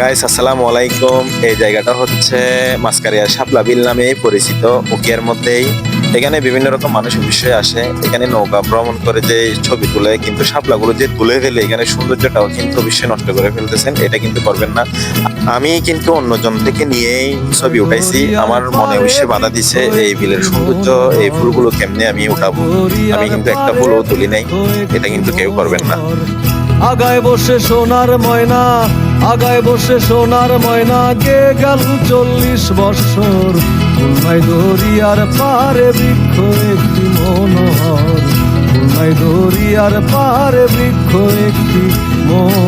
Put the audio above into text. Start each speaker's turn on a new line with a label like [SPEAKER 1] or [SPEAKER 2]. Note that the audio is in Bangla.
[SPEAKER 1] গাইস আসসালামু আলাইকুম। এই জায়গাটা হচ্ছে মাসকারিয়া শাপলা বিল নামে পরিচিত। উকিয়ার মধ্যেই এখানে বিভিন্ন রকম মানুষ অবশ্যই আসে। এখানে নৌকা ভ্রমণ করে যে ছবি তুলে, কিন্তু শাপলাগুলো যে তুলে ফেলে, এখানে সৌন্দর্যটাও কিন্তু অবশ্যই নষ্ট করে ফেলতেছেন। এটা কিন্তু করবেন না। আমি কিন্তু অন্যজন থেকে নিয়েই ছবি উঠাইছি। আমার মনে অবশ্যই বাধা দিছে এই বিলের সৌন্দর্য, এই ফুলগুলো কেমনে আমি উঠাবো। আমি কিন্তু একটা ফুলও তুলি নাই। এটা কিন্তু কেউ করবেন না।
[SPEAKER 2] আগায় বসে সোনার ময়না। আগায় বসে সোনার ময়না গে গেল চল্লিশ বৎসর খুলনাই দরিয়ার পারে বৃক্ষ একটি মনোহর। খুলনাই দরিয়ার পারে বৃক্ষ একটি মনোহর।